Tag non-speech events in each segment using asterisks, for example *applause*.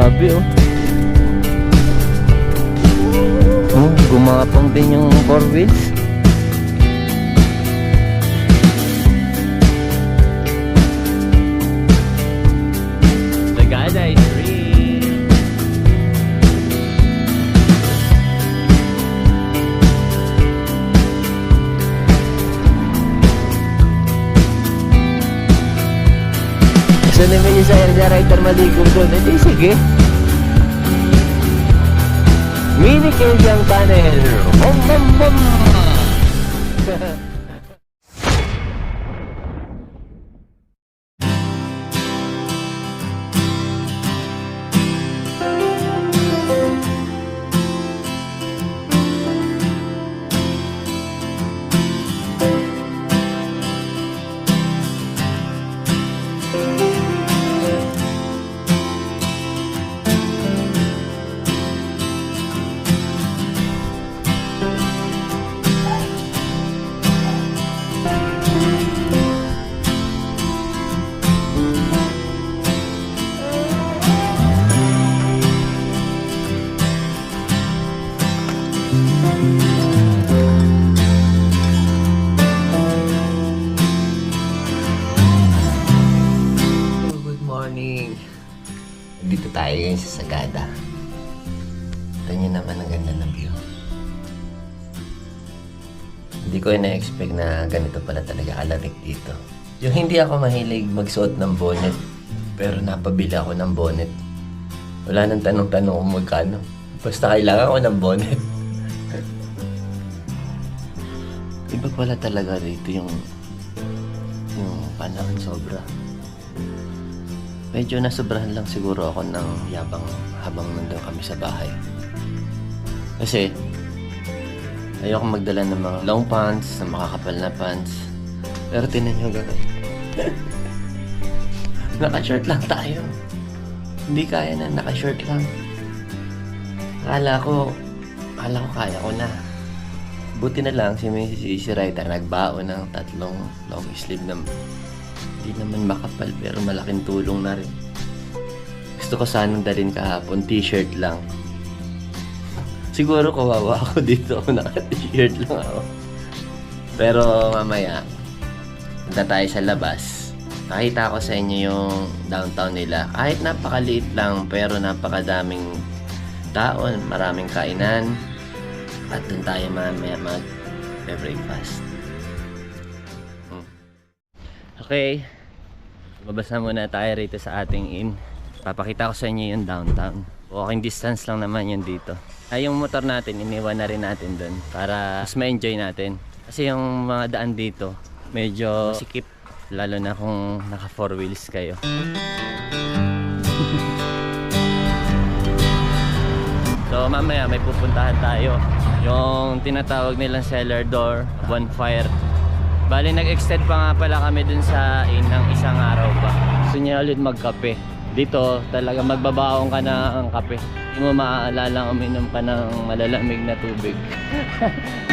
Grabe oh. Oh, gumapang din yung four wheels. Sa Rider maligo doon. Hindi, sige. Mini Kenzang Tunnel. Bum, bum, bum. Good *laughs* ko na-expect na ganito pala talaga kalarik dito. Yung hindi ako mahilig magsuot ng bonnet, pero napabili ako ng bonnet. Wala nang tanong-tanong kung magkano. Basta kailangan ko ng bonnet. *laughs* Iba pala talaga dito yung yung panahon sobra. Medyo nasobrahan lang siguro ako ng yabang habang nandun kami sa bahay. Kasi, ayoko magdala ng mga long pants, na makakapal na pants. Pero tinan nyo gano'n. *laughs* naka-shirt lang tayo. Hindi kaya na naka-shirt lang. Akala ko, akala ko kaya ko na. Buti na lang si Mrs. Easy Rider nagbaon ng tatlong long sleeve na hindi naman makapal pero malaking tulong na rin. Gusto ko sanang dalhin kahapon, t-shirt lang. Siguro kawawa ako *laughs* dito naka-t-shirt lang ako. Pero mamaya, punta tayo sa labas. Nakita ko sa inyo yung downtown nila. Kahit napakaliit lang pero napakadaming taon, maraming kainan. At doon tayo mamaya mag-breakfast. Hmm. Okay. Babasa muna tayo rito sa ating inn. Papakita ko sa inyo yung downtown. Walking distance lang naman yun dito. Ay, yung motor natin, iniwan na rin natin doon para mas ma-enjoy natin. Kasi yung mga daan dito, medyo sikip. Lalo na kung naka four wheels kayo. *laughs* So mamaya may pupuntahan tayo. Yung tinatawag nilang cellar door, bonfire. Bali nag-extend pa nga pala kami dun sa inn ng isang araw pa. Gusto niya ulit magkape. Dito talaga magbabaong ka na ang kape. Hindi mo maaalala uminom ka ng malalamig na tubig. *laughs*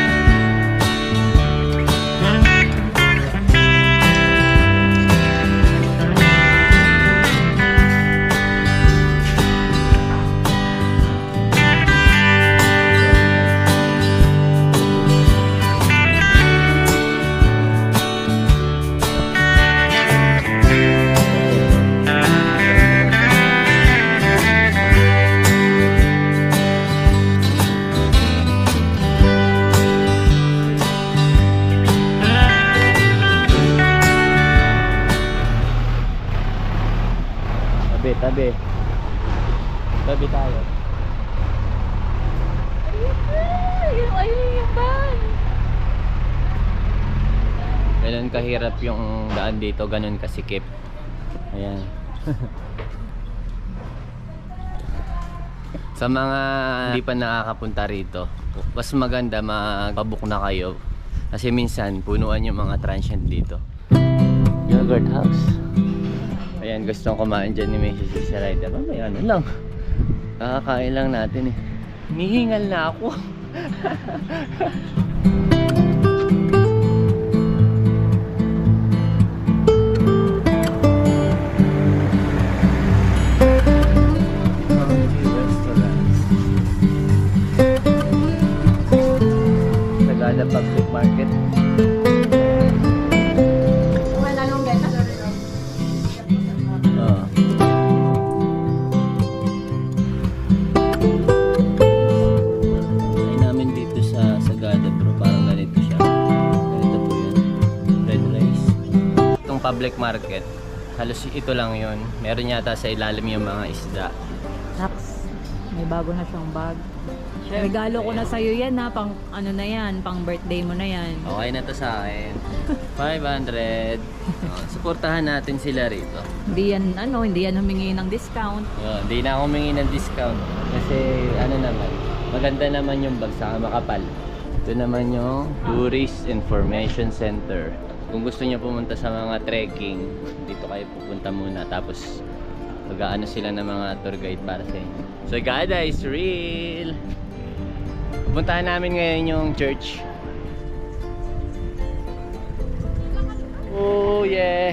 daan dito, ganun kasikip. Ayan. Sa mga hindi pa nakakapunta rito, mas maganda magpabook na kayo. Kasi minsan, punuan yung mga transient dito. Yogurt house. Ayan, gustong kumain dyan ni Mrs. Sisa Rider. Mamaya ano lang. Kakakain lang natin eh. Nihingal na ako. *laughs* Public market, halos ito lang yun. Meron yata sa ilalim yung mga isda. Naps, may bago na siyang bag. Regalo ko na sa'yo yan ha, pang ano na yan, pang birthday mo na yan. Okay na to sa akin. 500. Oh, suportahan natin sila rito. Hindi yan, ano, hindi yan humingi ng discount. Oh, Hindi na ako humingi ng discount. Kasi ano naman, maganda naman yung bag saka makapal. Ito naman yung Tourist Information Center. Kung gusto niyo pumunta sa mga trekking, dito kayo pupunta muna. Tapos mag-aano sila ng mga tour guide para sa inyo. So Gada is real! Pupuntahan namin ngayon yung church. Oh yeah!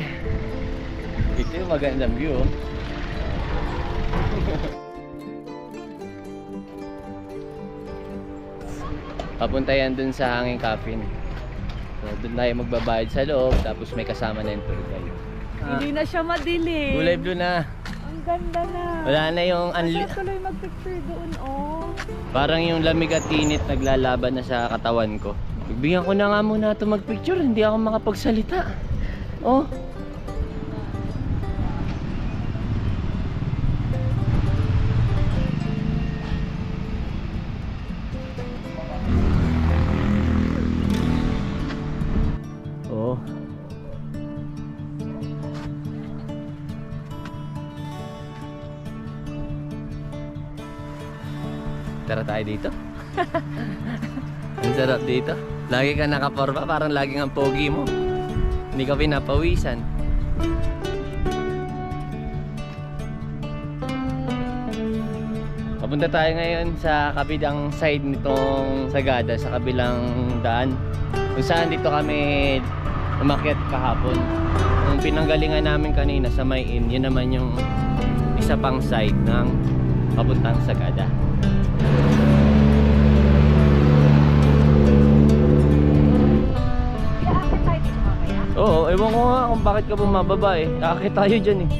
Ito yung magandang view. oh. *laughs* Papunta yan dun sa hanging coffin. So, dun tayo magbabayad sa loob, tapos may kasama na yung tour guide. Ah, Hindi na siya madilim. kulay blue na. Ang ganda na. Wala na yung unli- Masarap tuloy mag-picture doon, oh. Parang yung lamig at init naglalaban na sa katawan ko. Bigyan ko na nga muna ito magpicture, hindi ako makapagsalita. Oh. Tayo dito. Ang sarap dito. Lagi ka nakaporma, parang laging ang pogi mo. Hindi ka pinapawisan. Papunta tayo ngayon sa kabilang side nitong Sagada, sa kabilang daan. Kung saan dito kami umakyat kahapon. Yung pinanggalingan namin kanina sa May Inn, yun naman yung isa pang side ng papuntang Sagada. Ewan ko nga kung bakit ka bumababa eh. Nakakit tayo dyan eh.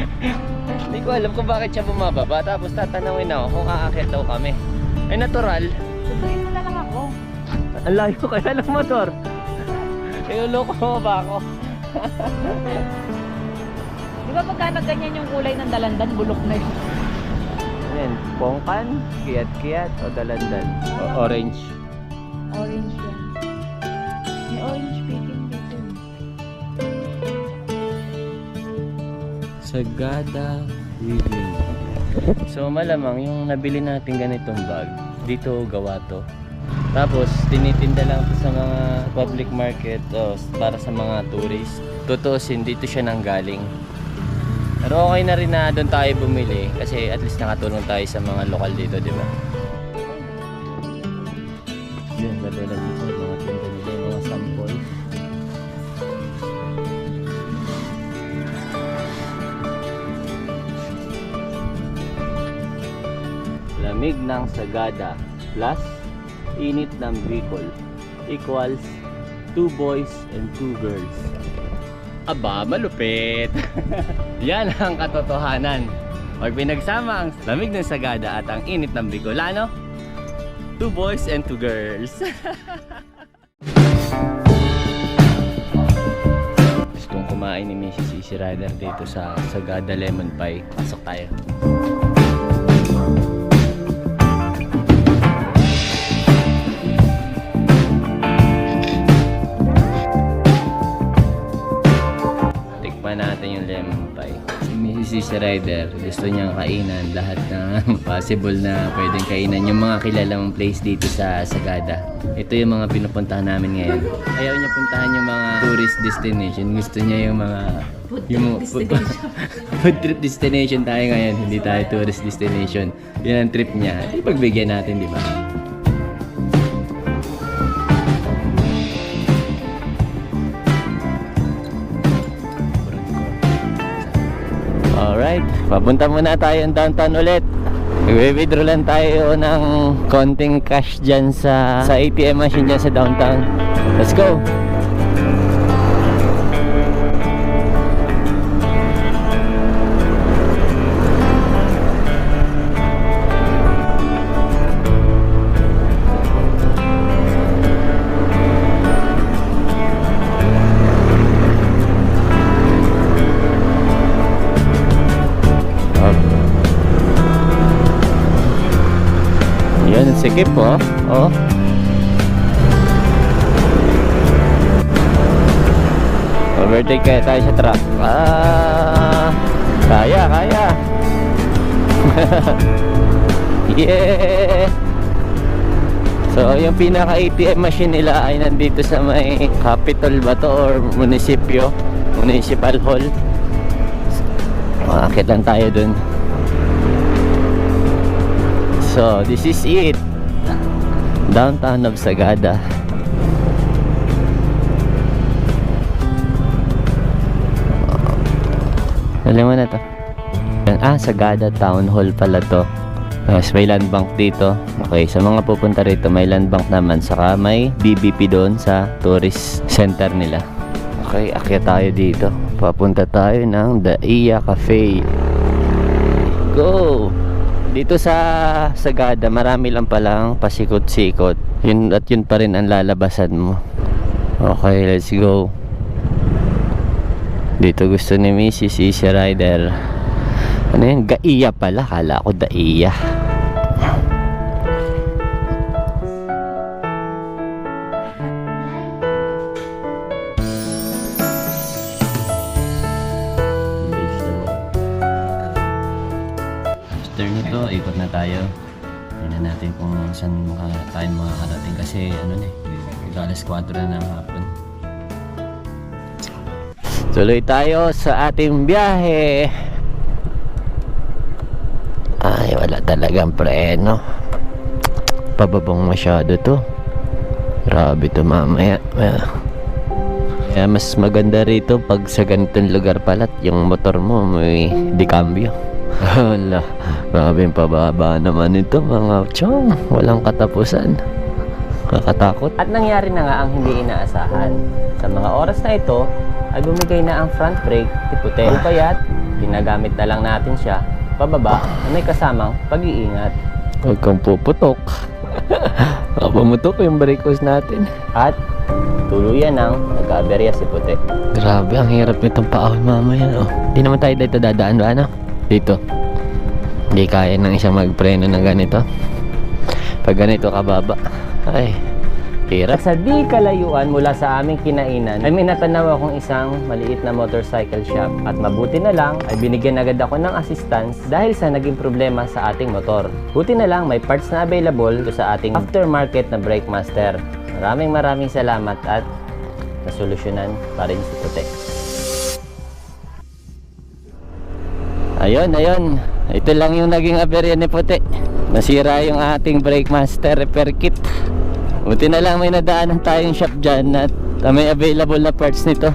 *laughs* Hindi ko alam kung bakit siya bumababa. Tapos tatanungin ako kung aakyat daw kami. Ay natural. Sunduin mo na lang ako. Ang layo kaya ng motor. Iluloko mo ba ako? *laughs* Di ba pagka ganyan yung kulay ng dalandan, bulok na yun. Ayan, pongkan, kiyat-kiyat o dalandan. O- orange. Orange Sagada Weaving. So malamang yung nabili natin ganitong bag, dito gawa to. Tapos tinitinda lang to sa mga public market o para sa mga tourist. Tutusin dito siya nang galing. Pero okay na rin na doon tayo bumili kasi at least nakatulong tayo sa mga lokal dito, di ba? Yun, katulad dito, Lamig ng Sagada plus init ng Bicol equals 2 boys and 2 girls. Aba, malupit! *laughs* Yan ang katotohanan. Pag pinagsama ang lamig ng Sagada at ang init ng Bicolano, 2 boys and 2 girls. *laughs* Gustong kumain ni Mrs. Easy Rider dito sa Sagada Lemon Pie. Pasok tayo. Si Mrs. Easy Rider, gusto niyang kainan lahat ng *laughs* possible na pwedeng kainan. Yung mga kilalang place dito sa Sagada. Ito yung mga pinupuntahan namin ngayon. Ayaw niya puntahan yung mga tourist destination. Gusto niya yung mga Food yung trip mga- destination. *laughs* food trip destination tayo ngayon, hindi tayo tourist destination. Yun ang trip niya. Ipagbigyan natin, di ba? Papunta muna tayo ang downtown ulit. Nagwe-withdraw lang tayo ng konting cash dyan sa, sa ATM machine dyan sa downtown. Let's go! Sikip po. Oh. Overtake kaya tayo sa truck. Ah, kaya, kaya. *laughs* yeah. So, yung pinaka ATM machine nila ay nandito sa may capital ba to or munisipyo, municipal hall. Makakit lang tayo dun. So, this is it. Downtown of Sagada. Alam mo na to. Ah, Sagada Town Hall pala to. Tapos may land bank dito. Okay, sa mga pupunta rito, may land bank naman. Saka may BBP doon sa tourist center nila. Okay, akyat tayo dito. Papunta tayo ng Daiya Cafe. Go! Dito sa Sagada, marami lang palang pasikot-sikot. Yun, at yun pa rin ang lalabasan mo. Okay, let's go. Dito gusto ni Mrs. Easy Rider. Ano yun? Gaiya pala. Kala ko Daiya. Ikot na tayo. Tingnan natin kung saan maka, tayo makakarating kasi ano na eh, alas 4 na ng hapon. Tuloy tayo sa ating biyahe. Ay, wala talagang preno. Pababong masyado to. Grabe to mamaya. Kaya- mas maganda rito pag sa ganitong lugar pala yung motor mo may dikambyo. Hala, grabe pababa naman ito mga chong. Walang katapusan. Kakatakot. At nangyari na nga ang hindi inaasahan. Sa mga oras na ito, ay bumigay na ang front brake, tiputi. O kaya't, ginagamit na lang natin siya pababa na may kasamang pag-iingat. Huwag kang puputok. *laughs* Pumutok yung brake hose natin. At tuluyan ng nag-aberya si puti. Grabe, ang hirap nitong paawin mamaya. Oh. Hindi naman tayo dito dadaan ba, ano? Dito. Hindi kaya ng isang magpreno ng ganito. Pag ganito kababa. Ay, hirap. Sa di kalayuan mula sa aming kinainan, ay may natanaw akong isang maliit na motorcycle shop. At mabuti na lang, ay binigyan agad ako ng assistance dahil sa naging problema sa ating motor. Buti na lang, may parts na available sa ating aftermarket na brake master. Maraming maraming salamat at nasolusyonan pa rin si Putek. Ayun, ayun. Ito lang yung naging aberya ni Puti. Nasira yung ating brake master repair kit. Buti na lang may nadaanan tayong shop dyan at uh, may available na parts nito.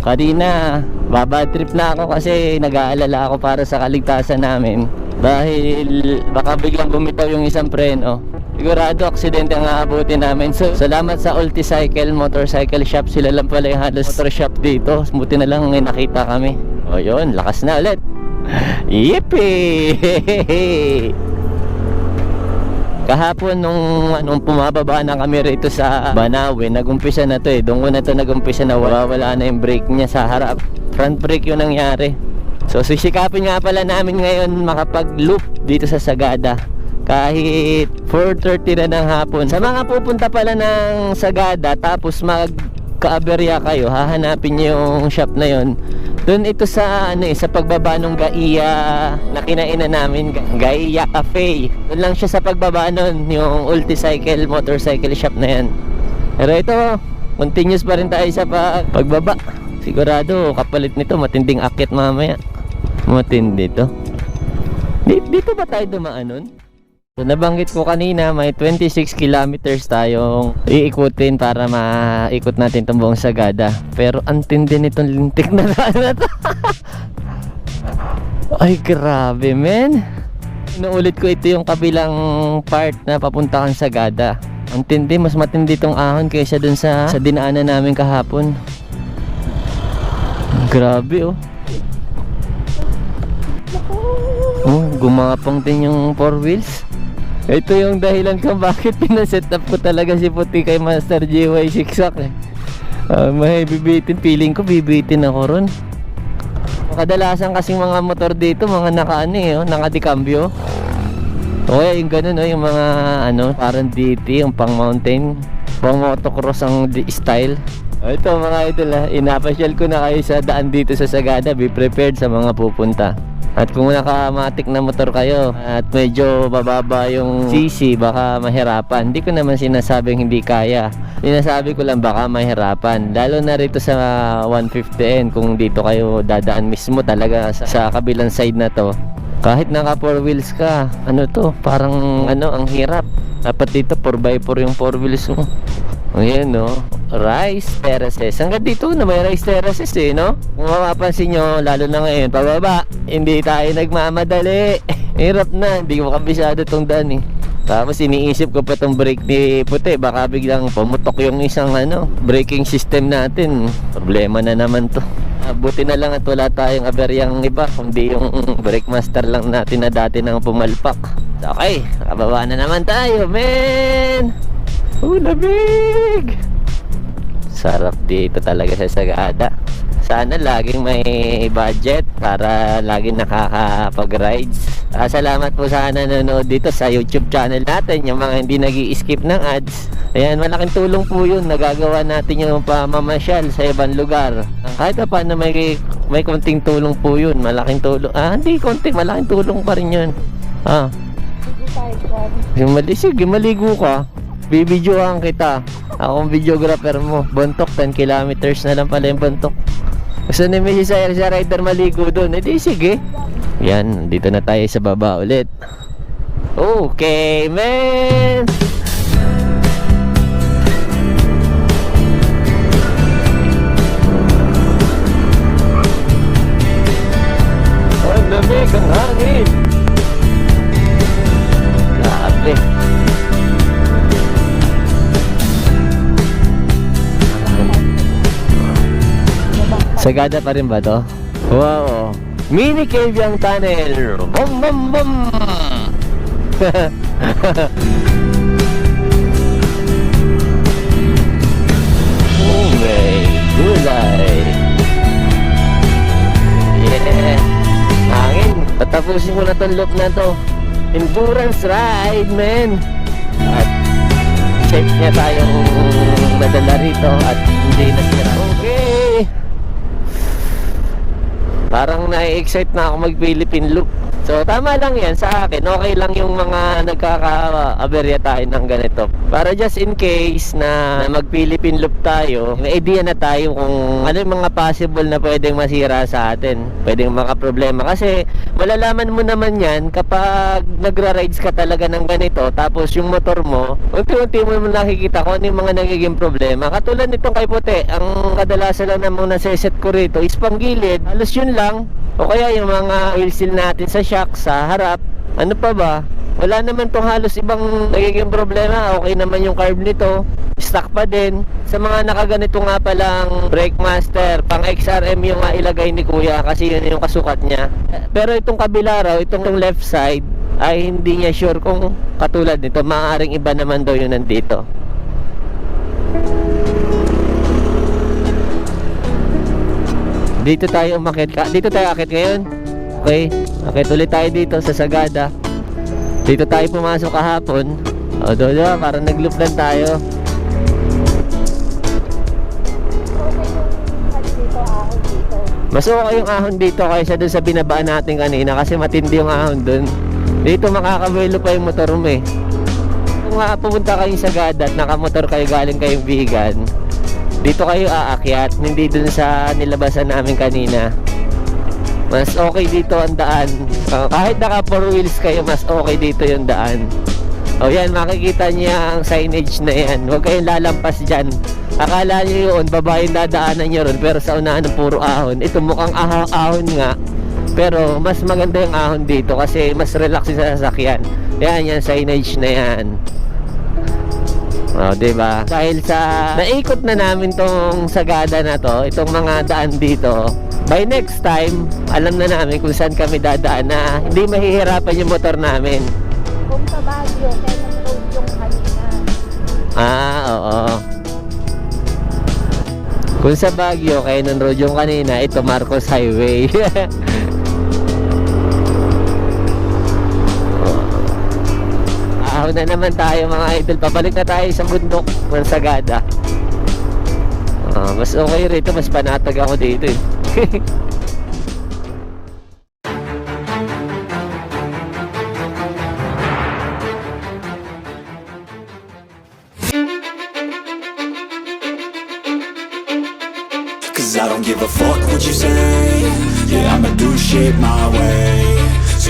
Kanina, baba trip na ako kasi nag-aalala ako para sa kaligtasan namin. Dahil baka biglang bumitaw yung isang preno. Sigurado aksidente ang aabutin namin. So, salamat sa Ulticycle Motorcycle Shop. Sila lang pala yung halos motor shop dito. Buti na lang nakita kami. O yun, lakas na ulit. Yippee! Kahapon nung anong pumababa na kami rito sa Banawe, nagumpisa na to eh. Doon ko na to nagumpisa na wala na yung brake niya sa harap. Front brake yung nangyari. So sisikapin nga pala namin ngayon makapag-loop dito sa Sagada. Kahit 4.30 na ng hapon. Sa mga pupunta pala ng Sagada tapos mag kaaberya kayo, hahanapin niyo yung shop na yon. Doon ito sa ano eh, sa pagbaba ng Gaiya na kinainan namin, Ga- Gaiya Cafe. Doon lang siya sa pagbaba nun, yung Ulticycle motorcycle shop na yan. Pero ito, continuous pa rin tayo sa pag pagbaba. Sigurado, kapalit nito, matinding akit mamaya. Matindi to. Di- Dito ba tayo dumaan nun? So nabanggit ko kanina may 26 kilometers tayong iikutin para maikot natin itong buong Sagada. Pero ang tindi nitong lintik na *laughs* daan. Ay grabe men. Inuulit ko ito yung kabilang part na papunta kang Sagada. Ang tindi, mas matindi tong ahon kaysa dun sa, sa dinaanan namin kahapon. Grabe oh. Oh, gumapang din yung four wheels. Ito yung dahilan kung bakit *laughs* pinaset up ko talaga si Puti kay Master GY Siksak eh. Ah, may bibitin, feeling ko bibitin ako ron. Kadalasan kasing mga motor dito, mga naka ano eh, oh, naka-decambio. O kaya yung ganun, oh, yung mga ano, parang DT, yung pang mountain, pang motocross ang style. Oh, ito mga idol ah, inapasyal ko na kayo sa daan dito sa Sagada, be prepared sa mga pupunta. At kung nakamatik na motor kayo at medyo bababa yung CC, baka mahirapan. Hindi ko naman sinasabing hindi kaya. Sinasabi ko lang baka mahirapan. Lalo na rito sa 150N kung dito kayo dadaan mismo talaga sa, sa kabilang side na to. Kahit naka 4 wheels ka, ano to, parang ano, ang hirap. Dapat dito 4x4 yung 4 wheels mo. Ayan no, rice terraces. Hanggang dito na may rice terraces eh, no? Kung mapapansin nyo, lalo na ngayon, pababa, hindi tayo nagmamadali. *laughs* Hirap na, hindi ko kabisado tong daan eh. Tapos iniisip ko pa tong brake ni Puti, baka biglang pumutok yung isang ano, braking system natin. Problema na naman to. Ah, Buti na lang at wala tayong aberyang iba, kundi yung brake master lang natin na dati nang pumalpak. Okay, nakababa na naman tayo, men! Oh, lamig! Sarap dito talaga sa Sagada. Sana laging may budget para laging nakakapag-rides. Ah, salamat po sa nanonood dito sa YouTube channel natin, yung mga hindi nag skip ng ads. Ayan, malaking tulong po yun. Nagagawa natin yung pamamasyal sa ibang lugar. Kahit pa paano may, may konting tulong po yun. Malaking tulong. Ah, hindi konti. Malaking tulong pa rin yun. Ah, yung mali, sige, maligo ka. Bibidyohan kita. Ako ang videographer mo. Bontok, 10 kilometers na lang pala yung bontok. Gusto ni Mrs. Air sa rider maligo doon. Eh di sige. Yan, dito na tayo sa baba ulit. Okay, man! Sagada pa rin ba to? Wow. Mini cave yung tunnel. Bum bum bum. oh may gulay. Yeah. Hangin. Tatapusin ko na tong loop na to. Endurance ride, man. At check niya tayong nadala rito at hindi nasira. Okay. Parang na-excite na ako mag-Philippine loop. So tama lang yan sa akin. Okay lang yung mga nagkaka-aberya tayo ng ganito. Para just in case na mag-Philippine loop tayo, may idea na tayo kung ano yung mga possible na pwedeng masira sa atin. Pwedeng makaproblema. Kasi malalaman mo naman yan kapag nagra-rides ka talaga ng ganito tapos yung motor mo, unti-unti mo nakikita kung ano yung mga nagiging problema. Katulad nitong kay Puti, ang kadalasan lang namang naseset ko rito is panggilid. Halos yun lang. O kaya yung mga wheel seal natin sa shock, sa harap. Ano pa ba? Wala naman tong halos ibang nagiging problema. Okay naman yung carb nito. Stock pa din. Sa mga nakaganito nga palang brake master, pang XRM yung ilagay ni kuya kasi yun yung kasukat niya. Pero itong kabila raw, itong left side, ay hindi niya sure kung katulad nito. Maaaring iba naman daw yun nandito. Dito tayo umakit ka. Dito tayo akit ngayon. Okay. Akit ulit tayo dito sa Sagada. Dito tayo pumasok kahapon. O, do, do, parang nag-loop lang tayo. Mas okay yung ahon dito kaysa dun sa binabaan natin kanina kasi matindi yung ahon dun. Dito makakabelo pa yung motor mo eh. Kung nga pupunta kayo sa Gada at nakamotor kayo galing kayong Bigan, dito kayo aakyat, hindi dun sa nilabasan namin kanina. Mas okay dito ang daan. Uh, kahit naka 4 wheels kayo, mas okay dito yung daan. O yan, makikita niya ang signage na yan. Huwag kayong lalampas dyan. Akala niyo yun, baba yung dadaanan niyo ron. Pero sa unahan ng puro ahon. Ito mukhang ah ahon nga. Pero mas maganda yung ahon dito kasi mas relax yung sa sasakyan. Yan, yan signage na yan. Oh, 'di ba? Dahil sa naikot na namin tong sagada na to, itong mga daan dito. By next time, alam na namin kung saan kami dadaan na hindi mahihirapan yung motor namin. Kung sa Baguio, kaya road yung kanina. Ah, oo. Kung sa Baguio, kaya road yung kanina, ito Marcos Highway. *laughs* Ahon na naman tayo mga idol. Pabalik na tayo sa bundok ng Sagada. Ah, mas okay rito, mas panatag ako dito eh. *laughs*